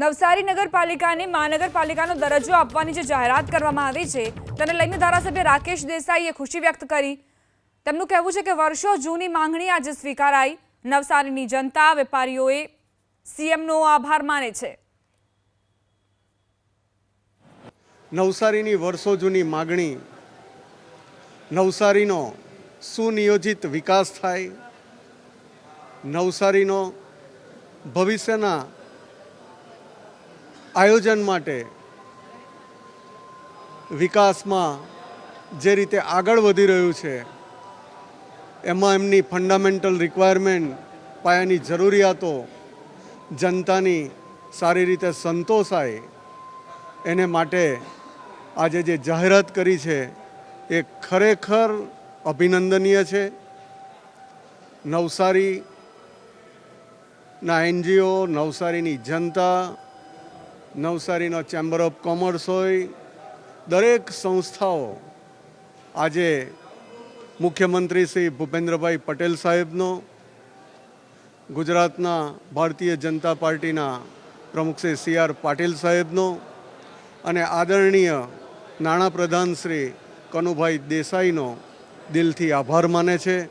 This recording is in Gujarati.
નવસારી નગરપાલિકાને મહાનગરપાલિકાનો દરજ્જો આપવાની જે જાહેરાત કરવામાં આવી છે, તેને લઈને ધારાસભ્ય રાકેશ દેસાઈએ ખુશી વ્યક્ત કરી. તેમનું કહેવું છે કે વર્ષો જૂની માંગણી આજે સ્વીકારાઈ. નવસારીની જનતા, વેપારીઓએ સીએમનો આભાર માને છે. નવસારીની વર્ષો જૂની માગણી, નવસારીનો સુનિયોજિત વિકાસ થાય, નવસારીનો ભવિષ્યના આયોજન માટે વિકાસમાં જે રીતે આગળ વધી રહ્યું છે, એમાં એમની ફંડામેન્ટલ રિક્વાયરમેન્ટ પાયાની જરૂરિયાતો જનતાની સારી રીતે સંતોષાય, એને માટે આજે જે જાહેરાત કરી છે, એ ખરેખર અભિનંદનીય છે. નવસારીના એનજીઓ, નવસારીની જનતા નવસારીનો ચેમ્બર ઓફ કોમર્સ હોય, દરેક સંસ્થાઓ આજે મુખ્યમંત્રી શ્રી ભૂપેન્દ્રભાઈ પટેલ સાહેબનો, ગુજરાતના ભારતીય જનતા પાર્ટીના પ્રમુખ શ્રી સી આર પાટીલ સાહેબનો અને આદરણીય નાણાપ્રધાન શ્રી કનુભાઈ દેસાઈનો દિલથી આભાર માને છે.